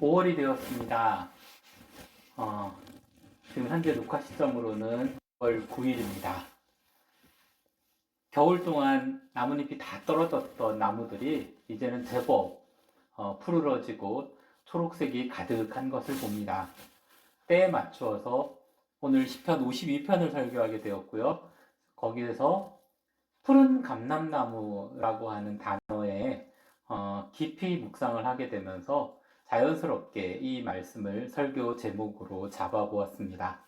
5월이 되었습니다. 어, 지금 현재 녹화 시점으로는 5월 9일입니다. 겨울 동안 나뭇잎이 다 떨어졌던 나무들이 이제는 제법 어, 푸르러지고 초록색이 가득한 것을 봅니다. 때에 맞추어서 오늘 10편 52편을 설교하게 되었고요. 거기에서 푸른 감람나무라고 하는 단어에 어, 깊이 묵상을 하게 되면서 자연스럽게 이 말씀을 설교 제목으로 잡아보았습니다.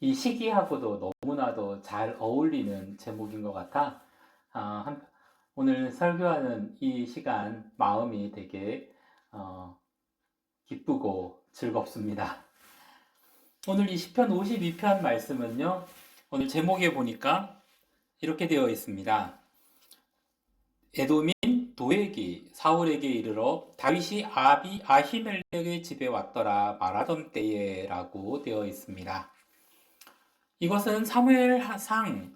이 시기하고도 너무나도 잘 어울리는 제목인 것 같아 아, 한- 오늘 설교하는 이 시간 마음이 되게 어, 기쁘고 즐겁습니다. 오늘 이 시편 52편 말씀은요. 오늘 제목에 보니까 이렇게 되어 있습니다. 에돔인 도액이 사울에게 이르러 다윗이 아비 아히멜렉의 집에 왔더라 말하던 때에라고 되어 있습니다. 이것은 사무엘상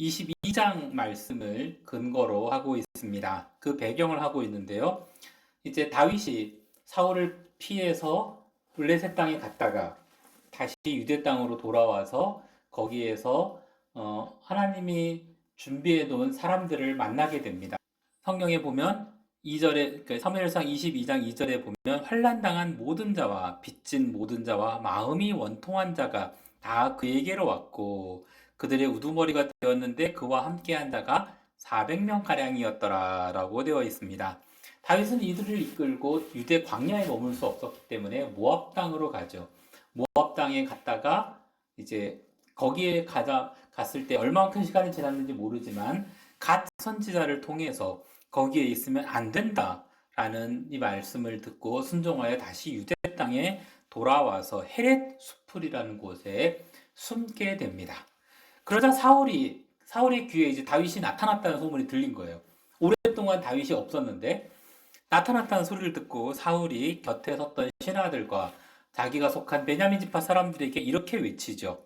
22장 말씀을 근거로 하고 있습니다. 그 배경을 하고 있는데요. 이제 다윗이 사울을 피해서 블레셋 땅에 갔다가 다시 유대 땅으로 돌아와서 거기에서 어, 하나님이 준비해 놓은 사람들을 만나게 됩니다. 성경에 보면 2절에 그 사무엘상 22장 2절에 보면 환난 당한 모든 자와 빚진 모든 자와 마음이 원통한 자가 다 그에게로 왔고 그들의 우두머리가 되었는데 그와 함께한 자가 400명 가량이었더라라고 되어 있습니다. 다윗은 이들을 이끌고 유대 광야에 머물 수 없었기 때문에 모압 땅으로 가죠. 모압 땅에 갔다가 이제 거기에 가자 갔을 때 얼마만큼 시간이 지났는지 모르지만 갓 선지자를 통해서 거기에 있으면 안 된다라는 이 말씀을 듣고 순종하여 다시 유대 땅에 돌아와서 헤렛 수풀이라는 곳에 숨게 됩니다. 그러자 사울이 사울의 귀에 이제 다윗이 나타났다는 소문이 들린 거예요. 오랫동안 다윗이 없었는데 나타났다는 소리를 듣고 사울이 곁에 섰던 신하들과 자기가 속한 베냐민 지파 사람들에게 이렇게 외치죠.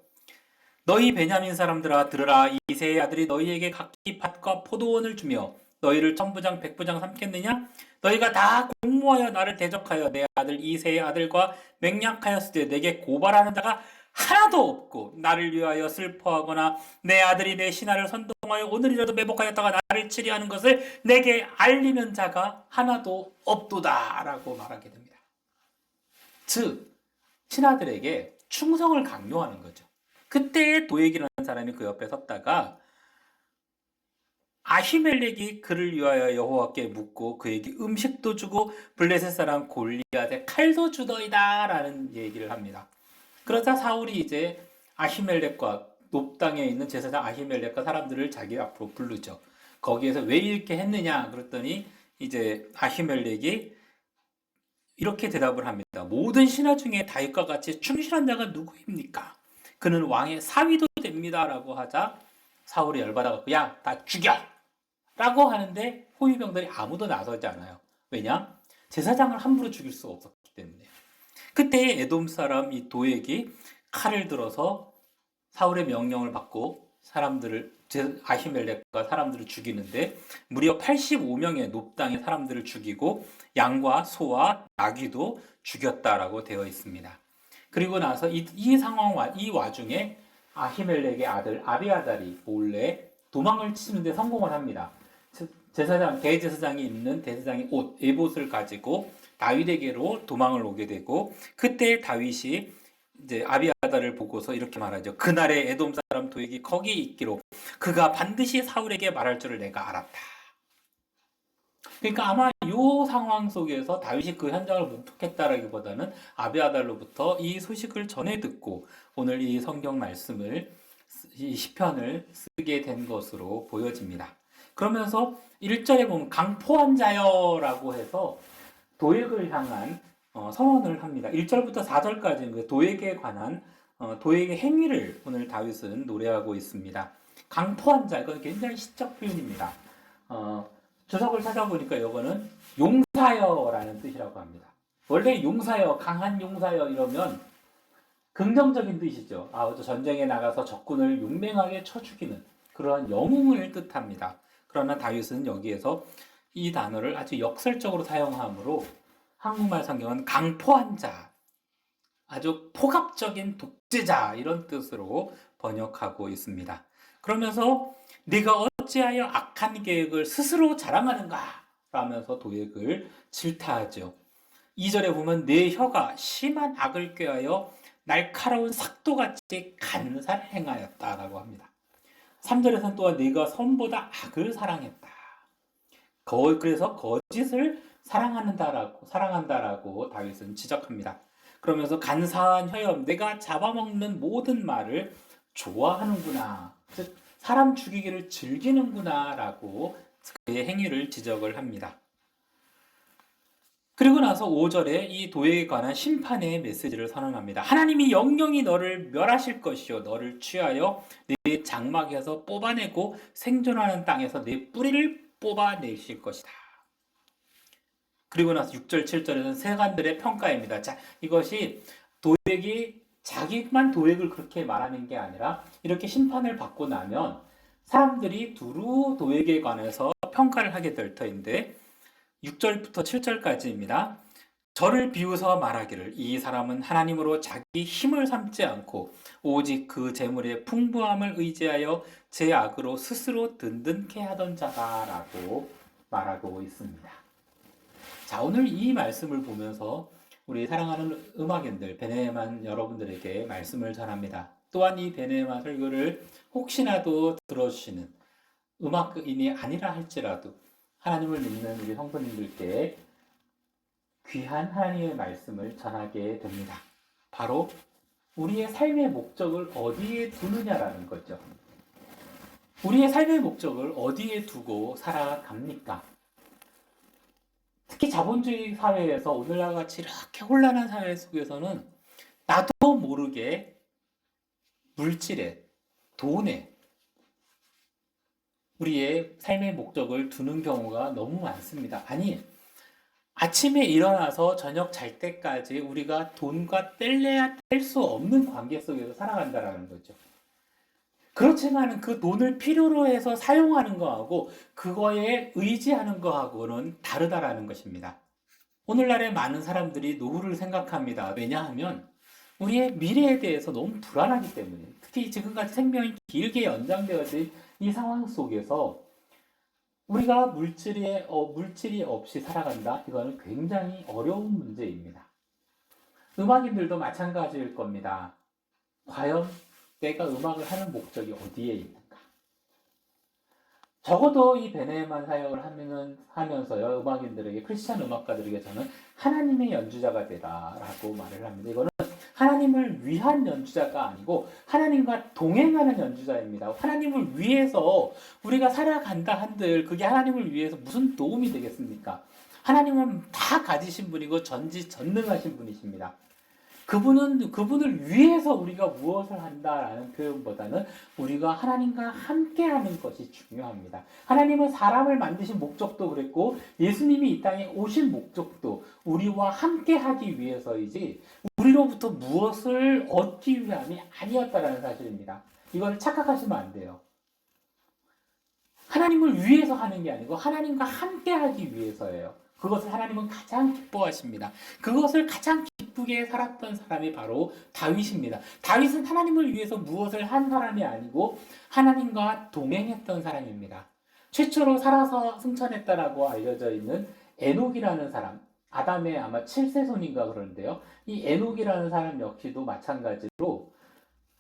너희 베냐민 사람들아 들으라 이세의 아들이 너희에게 각기 밭과 포도원을 주며 너희를 천부장 백부장 삼겠느냐 너희가 다 공모하여 나를 대적하여 내 아들 이세의 아들과 맹약하였을 때 내게 고발하는 자가 하나도 없고 나를 위하여 슬퍼하거나 내 아들이 내 신하를 선동하여 오늘이라도 매복하였다가 나를 치리하는 것을 내게 알리는 자가 하나도 없도다라고 말하게 됩니다. 즉 신하들에게 충성을 강요하는 거죠. 그때 도액이라는 사람이 그 옆에 섰다가 아히멜렉이 그를 위하여 여호와께 묻고 그에게 음식도 주고 블레셋 사람 골리앗에 칼도 주더이다라는 얘기를 합니다. 그러자 사울이 이제 아히멜렉과 높당에 있는 제사장 아히멜렉과 사람들을 자기 앞으로 부르죠. 거기에서 왜 이렇게 했느냐 그랬더니 이제 아히멜렉이 이렇게 대답을 합니다. 모든 신하 중에 다윗과 같이 충실한 자가 누구입니까? 그는 왕의 사위도 됩니다라고 하자 사울이 열받아갖고 야 다 죽여! 라고 하는데 호위병들이 아무도 나서지 않아요. 왜냐? 제사장을 함부로 죽일 수가 없었기 때문에. 그때 에돔 사람 이 도액이 칼을 들어서 사울의 명령을 받고 사람들을 제- 아히멜렉과 사람들을 죽이는데 무려 85명의 높당의 사람들을 죽이고 양과 소와 나귀도 죽였다라고 되어 있습니다. 그리고 나서 이, 이 상황 와- 이 와중에 아히멜렉의 아들 아비아달이 몰래 도망을 치는데 성공을 합니다. 제- 제사장 대제사장이 입는 대제사장의 옷 에봇을 가지고 다윗에게로 도망을 오게 되고 그때 다윗이 이제 아비아달을 보고서 이렇게 말하죠. 그날의 에돔 사람 도액이 거기 있기로 그가 반드시 사울에게 말할 줄을 내가 알았다. 그러니까 아마 이 상황 속에서 다윗이 그 현장을 목격했다라기보다는 아비아달로부터 이 소식을 전해 듣고 오늘 이 성경 말씀을 쓰- 이 시편을 쓰게 된 것으로 보여집니다. 그러면서 1절에 보면 강포한 자여라고 해서 도액을 향한 어, 선언을 합니다. 1절부터 4절까지는 그 도액에 관한 어, 도액의 행위를 오늘 다윗은 노래하고 있습니다. 강포한 자, 이건 굉장히 시적 표현입니다. 어, 주석을 찾아보니까 이거는 용사여라는 뜻이라고 합니다. 원래 용사여, 강한 용사여 이러면 긍정적인 뜻이죠. 아, 저 전쟁에 나가서 적군을 용맹하게 쳐 죽이는 그러한 영웅을 뜻합니다. 그러나 다윗은 여기에서 이 단어를 아주 역설적으로 사용하므로 한국말 성경은 강포한 자, 아주 포갑적인 독재자 이런 뜻으로 번역하고 있습니다. 그러면서 네가 어찌하여 악한 계획을 스스로 자랑하는가? 라면서 도액을 질타하죠. 2절에 보면 내 혀가 심한 악을 꾀하여 날카로운 삭도같이 간사를 행하였다라고 합니다. 3절에서는 또한 네가 선보다 악을 사랑했다. 거, 그래서 거짓을 사랑한다라고 사랑한다라고 다윗은 지적합니다. 그러면서 간사한 혀염 내가 잡아먹는 모든 말을 좋아하는구나. 즉 사람 죽이기를 즐기는구나라고 그의 행위를 지적을 합니다. 그리고 나서 5절에 이 도에 관한 심판의 메시지를 선언합니다. 하나님이 영영이 너를 멸하실 것이요 너를 취하여 내 장막에서 뽑아내고 생존하는 땅에서 내 뿌리를 뽑아내실 것이다. 그리고 나서 6절, 7절에는 세간들의 평가입니다. 자, 이것이 도액이 자기만 도액을 그렇게 말하는 게 아니라 이렇게 심판을 받고 나면 사람들이 두루 도액에 관해서 평가를 하게 될 터인데 6절부터 7절까지입니다. 저를 비웃어 말하기를 이 사람은 하나님으로 자기 힘을 삼지 않고 오직 그 재물의 풍부함을 의지하여 제 악으로 스스로 든든케 하던 자다라고 말하고 있습니다. 자, 오늘 이 말씀을 보면서 우리 사랑하는 음악인들 베네만 여러분들에게 말씀을 전합니다. 또한 이 베네만 설교를 혹시나도 들어주시는 음악인이 아니라 할지라도 하나님을 믿는 우리 성도님들께 귀한 하나님의 말씀을 전하게 됩니다. 바로 우리의 삶의 목적을 어디에 두느냐라는 거죠. 우리의 삶의 목적을 어디에 두고 살아갑니까? 특히 자본주의 사회에서 오늘날 같이 이렇게 혼란한 사회 속에서는 나도 모르게 물질에, 돈에 우리의 삶의 목적을 두는 경우가 너무 많습니다. 아니, 아침에 일어나서 저녁 잘 때까지 우리가 돈과 뗄래야 뗄 수 없는 관계 속에서 살아간다라는 거죠. 그렇지만 그 돈을 필요로 해서 사용하는 거하고 그거에 의지하는 거하고는 다르다라는 것입니다. 오늘날의 많은 사람들이 노후를 생각합니다. 왜냐하면 우리의 미래에 대해서 너무 불안하기 때문에 특히 지금까지 생명이 길게 연장되어진 이 상황 속에서 우리가 물질이, 어, 물질이 없이 살아간다? 이거는 굉장히 어려운 문제입니다. 음악인들도 마찬가지일 겁니다. 과연 내가 음악을 하는 목적이 어디에 있는가? 적어도 이 베네만 사역을 하면, 하면서요, 음악인들에게, 크리스찬 음악가들에게 저는 하나님의 연주자가 되라라고 말을 합니다. 이거는 하나님을 위한 연주자가 아니고 하나님과 동행하는 연주자입니다. 하나님을 위해서 우리가 살아간다 한들 그게 하나님을 위해서 무슨 도움이 되겠습니까? 하나님은 다 가지신 분이고 전지전능하신 분이십니다. 그분은 그분을 위해서 우리가 무엇을 한다라는 표현보다는 우리가 하나님과 함께하는 것이 중요합니다. 하나님은 사람을 만드신 목적도 그랬고 예수님이 이 땅에 오신 목적도 우리와 함께하기 위해서이지 우리로부터 무엇을 얻기 위함이 아니었다라는 사실입니다. 이걸 착각하시면 안 돼요. 하나님을 위해서 하는 게 아니고 하나님과 함께 하기 위해서예요. 그것을 하나님은 가장 기뻐하십니다. 그것을 가장 기쁘게 살았던 사람이 바로 다윗입니다. 다윗은 하나님을 위해서 무엇을 한 사람이 아니고 하나님과 동행했던 사람입니다. 최초로 살아서 승천했다라고 알려져 있는 에녹이라는 사람, 아담의 아마 7세 손인가 그러는데요. 이 에녹이라는 사람 역시도 마찬가지로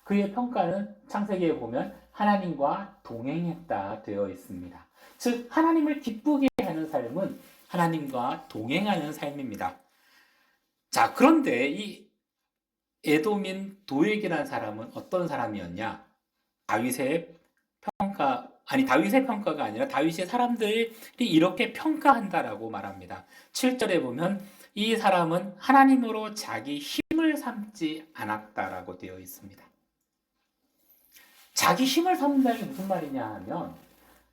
그의 평가는 창세기에 보면 하나님과 동행했다 되어 있습니다. 즉 하나님을 기쁘게 하는 삶은 하나님과 동행하는 삶입니다. 자, 그런데 이 에돔인 도액이라는 사람은 어떤 사람이었냐? 다윗의 평가 아니 다윗의 평가가 아니라 다윗의 사람들이 이렇게 평가한다라고 말합니다. 7절에 보면 이 사람은 하나님으로 자기 힘을 삼지 않았다라고 되어 있습니다. 자기 힘을 삼는다는 게 무슨 말이냐 하면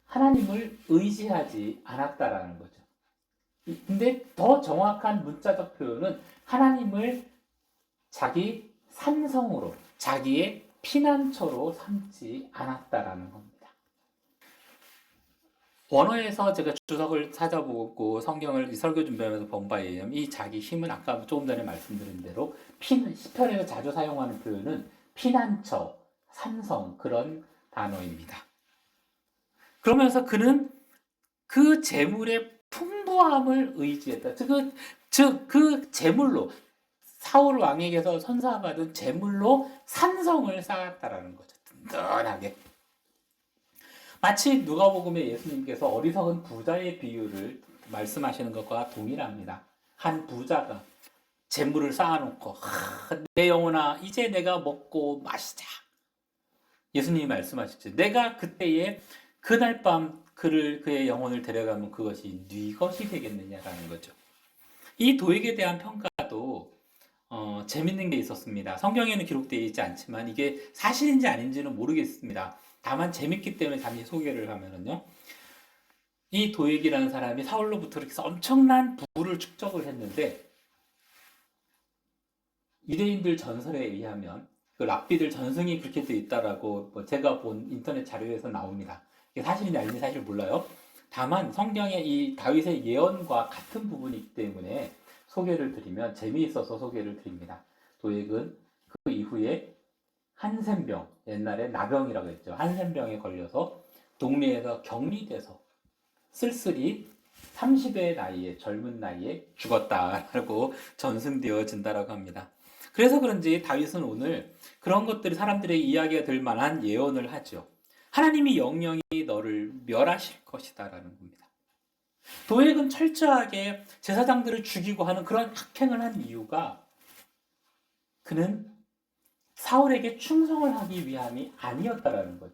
하나님을 의지하지 않았다라는 거죠. 근데 더 정확한 문자적 표현은 하나님을 자기 산성으로, 자기의 피난처로 삼지 않았다라는 겁니다. 원어에서 제가 주석을 찾아보고 성경을 이 설교 준비하면서 본 바에 의하면 이 자기 힘은 아까 조금 전에 말씀드린 대로 피, 시편에서 자주 사용하는 표현은 피난처, 산성 그런 단어입니다. 그러면서 그는 그 재물의 풍부함을 의지했다. 그, 즉, 그 재물로 사울 왕에게서 선사받은 재물로 산성을 쌓았다라는 거죠. 든든하게. 마치 누가복음에 예수님께서 어리석은 부자의 비유를 말씀하시는 것과 동일합니다. 한 부자가 재물을 쌓아놓고 하, 내 영혼아 이제 내가 먹고 마시자. 예수님이 말씀하셨죠. 내가 그때에 그날 밤 그를 그의 영혼을 데려가면 그것이 네 것이 되겠느냐라는 거죠. 이 도액에 대한 평가도 어, 재밌는 게 있었습니다. 성경에는 기록되어 있지 않지만 이게 사실인지 아닌지는 모르겠습니다. 다만 재밌기 때문에 잠시 소개를 하면은요. 이 도액이라는 사람이 사울로부터 이렇게 엄청난 부를 축적을 했는데 유대인들 전설에 의하면 그 랍비들 전승이 그렇게 돼 있다라고 뭐 제가 본 인터넷 자료에서 나옵니다. 이게 사실인지 아닌지 사실 몰라요. 다만 성경의 이 다윗의 예언과 같은 부분이기 때문에 소개를 드리면 재미있어서 소개를 드립니다. 도액은 그 이후에 한센병, 옛날에 나병이라고 했죠. 한센병에 걸려서 동네에서 격리돼서 쓸쓸히 30의 나이에 젊은 나이에 죽었다라고 전승되어진다라고 합니다. 그래서 그런지 다윗은 오늘 그런 것들이 사람들의 이야기가 될 만한 예언을 하죠. 하나님이 영영이 너를 멸하실 것이다라는 겁니다. 도액은 철저하게 제사장들을 죽이고 하는 그런 악행을 한 이유가 그는 사울에게 충성을 하기 위함이 아니었다라는 거죠.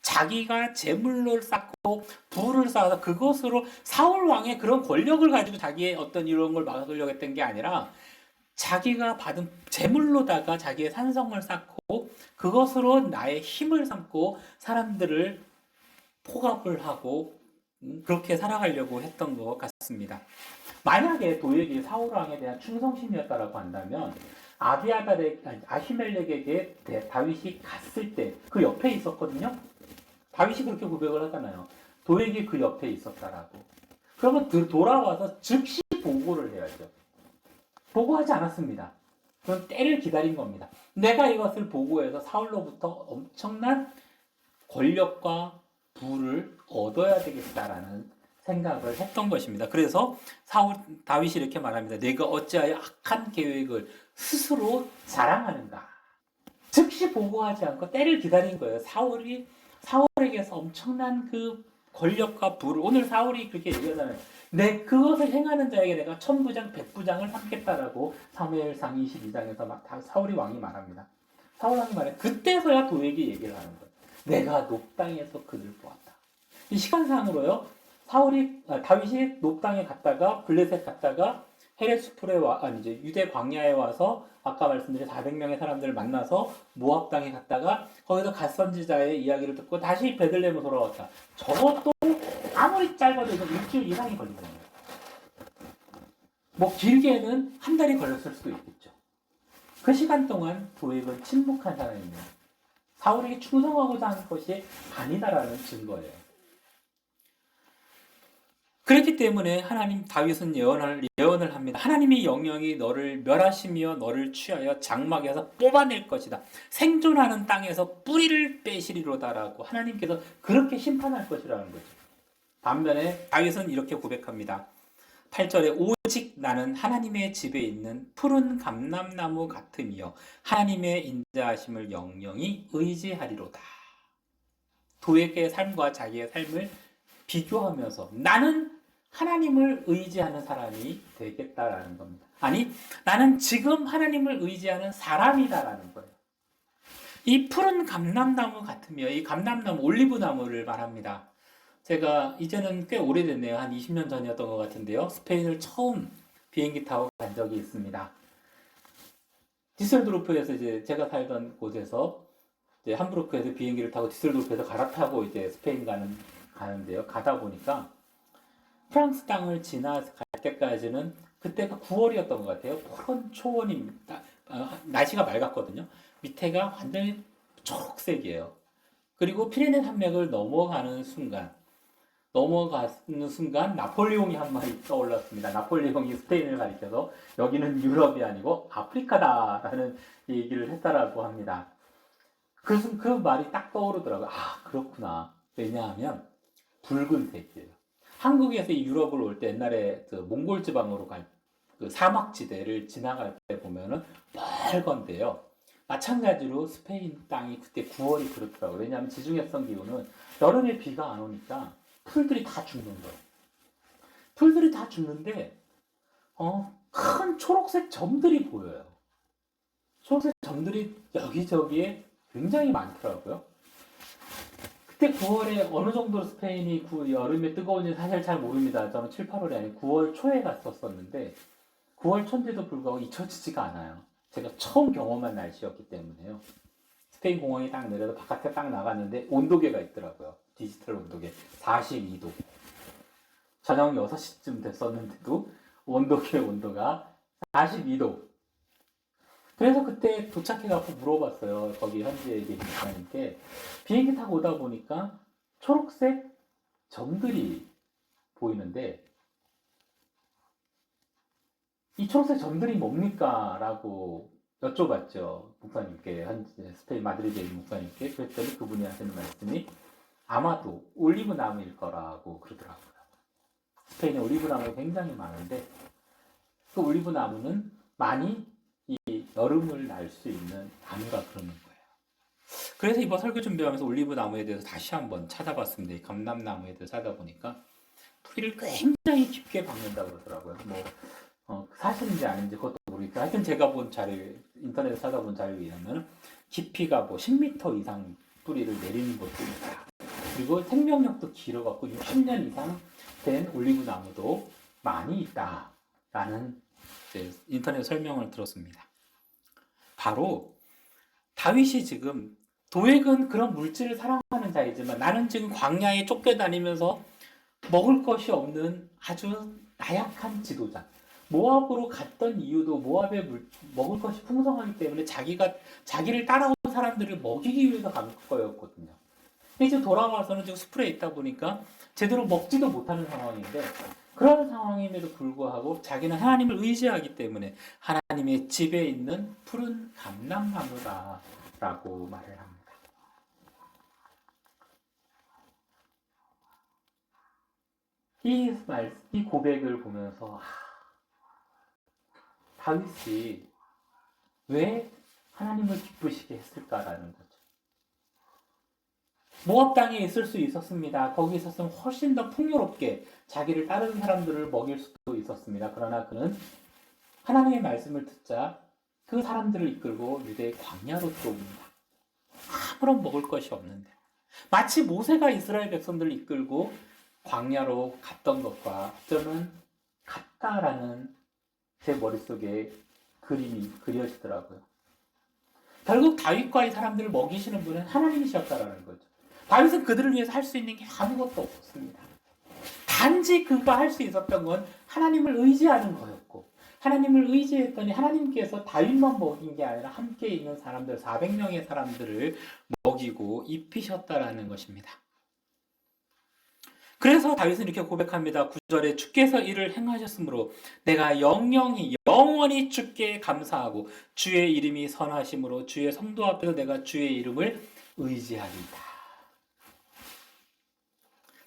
자기가 재물로 쌓고 부를 쌓아서 그것으로 사울 왕의 그런 권력을 가지고 자기의 어떤 이런 걸 막으려고 했던 게 아니라 자기가 받은 재물로다가 자기의 산성을 쌓고 그것으로 나의 힘을 삼고 사람들을 포갑을 하고 음, 그렇게 살아가려고 했던 것 같습니다. 만약에 도액이 사울 왕에 대한 충성심이었다라고 한다면 아비아달의 아히멜렉에게 다윗이 갔을 때 그 옆에 있었거든요. 다윗이 그렇게 고백을 하잖아요. 도액이 그 옆에 있었다라고. 그러면 돌아와서 즉시 보고를 해야죠. 보고하지 않았습니다. 그건 때를 기다린 겁니다. 내가 이것을 보고해서 사울로부터 엄청난 권력과 부를 얻어야 되겠다라는 생각을 했던 것입니다. 그래서 사울 다윗이 이렇게 말합니다. 내가 어찌하여 악한 계획을 스스로 자랑하는가? 즉시 보고하지 않고 때를 기다린 거예요. 사울이 사울에게서 엄청난 그 권력과 부를 오늘 사울이 그렇게 얘기하잖아요. 내 그것을 행하는 자에게 내가 천부장 백부장을 삼겠다라고 사무엘상 22장에서 막 사울이 왕이 말합니다. 사울 왕이 말해 그때서야 도액이 얘기를 하는 거예요. 내가 높당에서 그들 보았다. 이 시간상으로요. 사울이 아, 다윗이 높당에 갔다가 블레셋 갔다가 헤레스풀에 와 아니 이제 유대 광야에 와서 아까 말씀드린 400명의 사람들을 만나서 모압 땅에 갔다가 거기서 갓 선지자의 이야기를 듣고 다시 베들레헴으로 돌아왔다. 저것도 아무리 짧아도 일주일 이상이 걸리거든요. 뭐 길게는 한 달이 걸렸을 수도 있겠죠. 그 시간 동안 도액은 침묵한 사람입니다. 사울에게 충성하고자 하는 것이 아니다라는 증거예요. 그렇기 때문에 하나님 다윗은 예언을 예언을 합니다. 하나님이 영영이 너를 멸하시며 너를 취하여 장막에서 뽑아낼 것이다. 생존하는 땅에서 뿌리를 빼시리로다라고 하나님께서 그렇게 심판할 것이라는 거죠. 반면에 다윗은 이렇게 고백합니다. 8절에 오직 나는 하나님의 집에 있는 푸른 감람나무 같으며 하나님의 인자하심을 영영이 의지하리로다. 도액의 삶과 자기의 삶을 비교하면서 나는 하나님을 의지하는 사람이 되겠다라는 겁니다. 아니, 나는 지금 하나님을 의지하는 사람이다라는 거예요. 이 푸른 감람나무 같으며 이 감람나무 올리브 나무를 말합니다. 제가 이제는 꽤 오래됐네요. 한 20년 전이었던 것 같은데요. 스페인을 처음 비행기 타고 간 적이 있습니다. 디셀도르프에서 이제 제가 살던 곳에서 이제 함부르크에서 비행기를 타고 디셀도르프에서 갈아타고 이제 스페인 가는 가는데요. 가다 보니까 프랑스 땅을 지나 갈 때까지는 그때가 9월이었던 것 같아요. 푸른 초원입니다. 어, 날씨가 맑았거든요. 밑에가 완전히 초록색이에요. 그리고 피레네 산맥을 넘어가는 순간 넘어가는 순간 나폴레옹이 한 마리 떠올랐습니다. 나폴레옹이 스페인을 가리켜서 여기는 유럽이 아니고 아프리카다라는 얘기를 했다라고 합니다. 그, 순- 그 말이 딱 떠오르더라고요. 아, 그렇구나. 왜냐하면 붉은색이에요. 한국에서 이 유럽을 올 때 옛날에 그 몽골 지방으로 갈 그 사막지대를 지나갈 때 보면은 빨간데요. 마찬가지로 스페인 땅이 그때 9월이 그렇더라고요. 왜냐하면 지중해성 기후는 여름에 비가 안 오니까 풀들이 다 죽는 거예요. 풀들이 다 죽는데 어, 큰 초록색 점들이 보여요. 초록색 점들이 여기저기에 굉장히 많더라고요. 그때 9월에 어느 정도로 스페인이 구- 여름에 뜨거운지 사실 잘 모릅니다. 저는 7, 8월이 아니고 9월 초에 갔었었는데 9월 초인데도 불구하고 잊혀지지가 않아요. 제가 처음 경험한 날씨였기 때문에요. 스페인 공항에 딱 내려서 바깥에 딱 나갔는데 온도계가 있더라고요. 디지털 온도계 42도. 저녁 6시쯤 됐었는데도 온도계 온도가 42도. 그래서 그때 도착해갖고 물어봤어요. 거기 현지에 계신 기사님께. 비행기 타고 오다 보니까 초록색 점들이 보이는데 이 초록색 점들이 뭡니까? 라고 여쭤봤죠. 목사님께, 현지 스페인 마드리드에 있는 목사님께. 그랬더니 그분이 하시는 말씀이 아마도 올리브 나무일 거라고 그러더라고요. 스페인에 올리브 나무가 굉장히 많은데 그 올리브 나무는 많이 이 여름을 날 수 있는 나무가 그러는 거예요. 그래서 이번 설교 준비하면서 올리브 나무에 대해서 다시 한번 찾아봤습니다. 이 감람나무에 대해서 찾아보니까 뿌리를 굉장히 깊게 박는다고 그러더라고요. 뭐 어, 사실인지 아닌지 그것도 모르겠고 하여튼 제가 본 자료 인터넷에 찾아본 자료에 의하면 깊이가 뭐 10m 이상 뿌리를 내리는 것도 있다. 그리고 생명력도 길어갖고 60년 이상 된 올리브 나무도 많이 있다라는 인터넷 설명을 들었습니다. 바로 다윗이 지금 도액은 그런 물질을 사랑하는 자이지만 나는 지금 광야에 쫓겨다니면서 먹을 것이 없는 아주 나약한 지도자. 모압으로 갔던 이유도 모압에 물- 먹을 것이 풍성하기 때문에 자기가 자기를 따라온 사람들을 먹이기 위해서 간 거였거든요. 이제 돌아와서는 지금 숲에 있다 보니까 제대로 먹지도 못하는 상황인데 그런 상황임에도 불구하고 자기는 하나님을 의지하기 때문에 하나님의 집에 있는 푸른 감람나무다라고 말을 합니다. 이 말, 이 고백을 보면서 아, 다윗이 왜 하나님을 기쁘시게 했을까라는 거죠. 모압 땅에 있을 수 있었습니다. 거기 있었으면 훨씬 더 풍요롭게 자기를 따르는 사람들을 먹일 수도 있었습니다. 그러나 그는 하나님의 말씀을 듣자 그 사람들을 이끌고 유대의 광야로 들어옵니다. 아무런 먹을 것이 없는데 마치 모세가 이스라엘 백성들을 이끌고 광야로 갔던 것과 저는 같다라는 제 머릿속에 그림이 그려지더라고요. 결국 다윗과 이 사람들을 먹이시는 분은 하나님이셨다라는 거죠. 다윗은 그들을 위해서 할 수 있는 게 아무것도 없었습니다. 단지 그가 할 수 있었던 건 하나님을 의지하는 거였고 하나님을 의지했더니 하나님께서 다윗만 먹인 게 아니라 함께 있는 사람들 400명의 사람들을 먹이고 입히셨다라는 것입니다. 그래서 다윗은 이렇게 고백합니다. 9절에 주께서 이를 행하셨으므로 내가 영영이 영원히 주께 감사하고 주의 이름이 선하심으로 주의 성도 앞에서 내가 주의 이름을 의지하리다.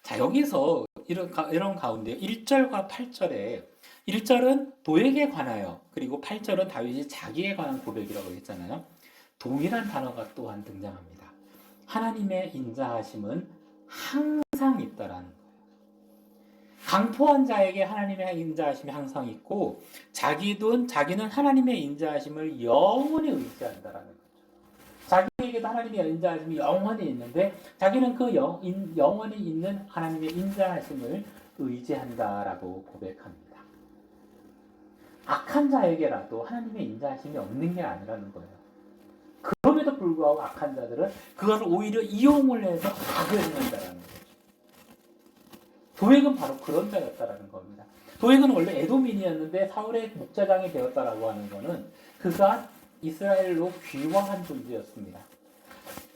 자, 여기서 이런, 가- 이런 가운데 1절과 8절에 1절은 도에게 관하여 그리고 8절은 다윗이 자기에 관한 고백이라고 했잖아요. 동일한 단어가 또한 등장합니다. 하나님의 인자하심은 항상 있다라는 거예요. 강포한 자에게 하나님의 인자하심이 항상 있고 자기도 자기는 하나님의 인자하심을 영원히 의지한다라는 거죠. 자기에게도 하나님의 인자하심이 영원히 있는데 자기는 그 영, 인, 영원히 있는 하나님의 인자하심을 의지한다라고 고백합니다. 악한 자에게라도 하나님의 인자하심이 없는 게 아니라는 거예요. 그럼에도 불구하고 악한 자들은 그것을 오히려 이용을 해서 악을 행한다라는 거죠. 도액은 바로 그런 자였다라는 겁니다. 도액은 원래 에도민이었는데 사울의 목자장이 되었다라고 하는 것은 그가 이스라엘로 귀화한 존재였습니다.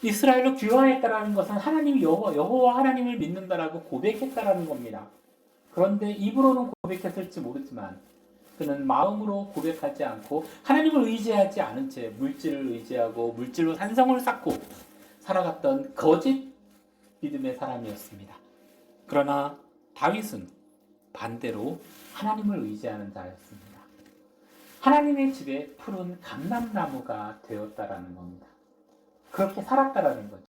이스라엘로 귀화했다라는 것은 하나님 여호, 여호와 하나님을 믿는다라고 고백했다라는 겁니다. 그런데 입으로는 고백했을지 모르지만 그는 마음으로 고백하지 않고 하나님을 의지하지 않은 채 물질을 의지하고 물질로 산성을 쌓고 살아갔던 거짓 믿음의 사람이었습니다. 그러나 다윗은 반대로 하나님을 의지하는 자였습니다. 하나님의 집에 푸른 감람나무가 되었다라는 겁니다. 그렇게 살았다라는 거죠.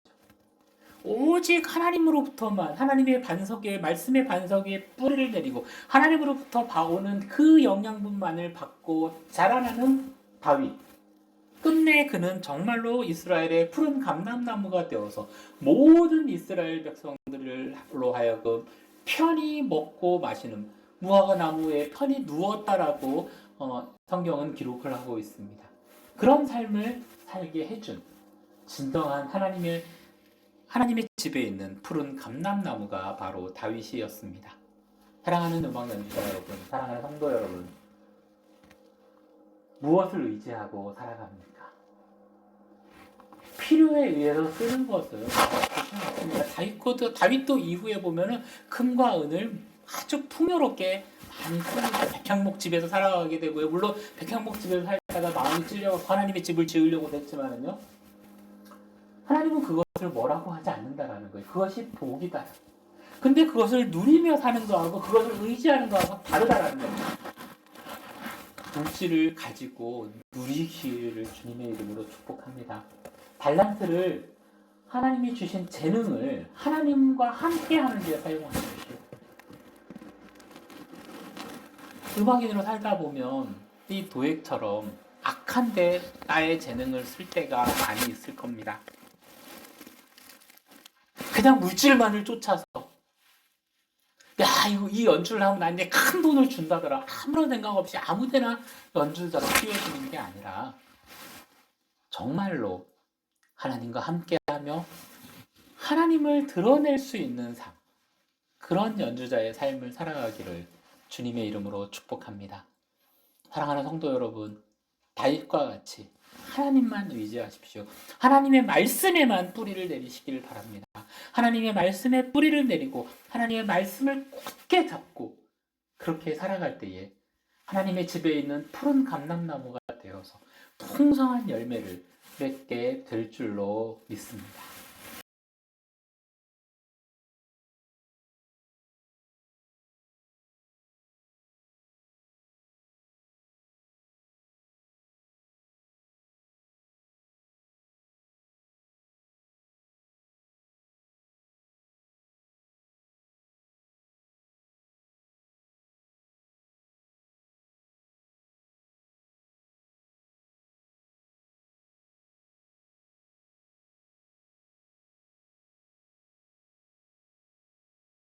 오직 하나님으로부터만 하나님의 반석에 말씀의 반석에 뿌리를 내리고 하나님으로부터 봐오는 그 영양분만을 받고 자라나는 다윗. 끝내 그는 정말로 이스라엘의 푸른 감람나무가 되어서 모든 이스라엘 백성들로 하여금 편히 먹고 마시는 무화과 나무에 편히 누웠다라고 어, 성경은 기록을 하고 있습니다. 그런 삶을 살게 해준 진정한 하나님의 하나님의 집에 있는 푸른 감람나무가 바로 다윗이었습니다. 사랑하는 음악 연주자 여러분, 사랑하는 성도 여러분, 무엇을 의지하고 살아갑니까? 필요에 의해서 쓰는 것은 조심하십니다. 다윗도, 다윗도 이후에 보면은 금과 은을 아주 풍요롭게 많이 씁니다. 백향목 집에서 살아가게 되고요. 물론 백향목 집에서 살다가 마음이 찔려서 하나님의 집을 지으려고 했지만은요. 하나님은 그것을 뭐라고 하지 않는다라는 거예요. 그것이 복이다. 근데 그것을 누리며 사는 거하고 그것을 의지하는 거하고 다르다라는 거예요. 물질을 가지고 누리기를 주님의 이름으로 축복합니다. 달란트를 하나님이 주신 재능을 하나님과 함께 하는 데 사용하십시오. 음악인으로 살다 보면 이 도액처럼 악한데 나의 재능을 쓸 때가 많이 있을 겁니다. 그냥 물질만을 쫓아서 야 이거 이 연주를 하면 나한테 큰 돈을 준다더라 아무런 생각 없이 아무데나 연주자로 뛰어드는 게 아니라 정말로 하나님과 함께하며 하나님을 드러낼 수 있는 삶 그런 연주자의 삶을 살아가기를 주님의 이름으로 축복합니다. 사랑하는 성도 여러분 다윗과 같이 하나님만 의지하십시오. 하나님의 말씀에만 뿌리를 내리시기를 바랍니다. 하나님의 말씀에 뿌리를 내리고 하나님의 말씀을 굳게 잡고 그렇게 살아갈 때에 하나님의 집에 있는 푸른 감람나무가 되어서 풍성한 열매를 맺게 될 줄로 믿습니다.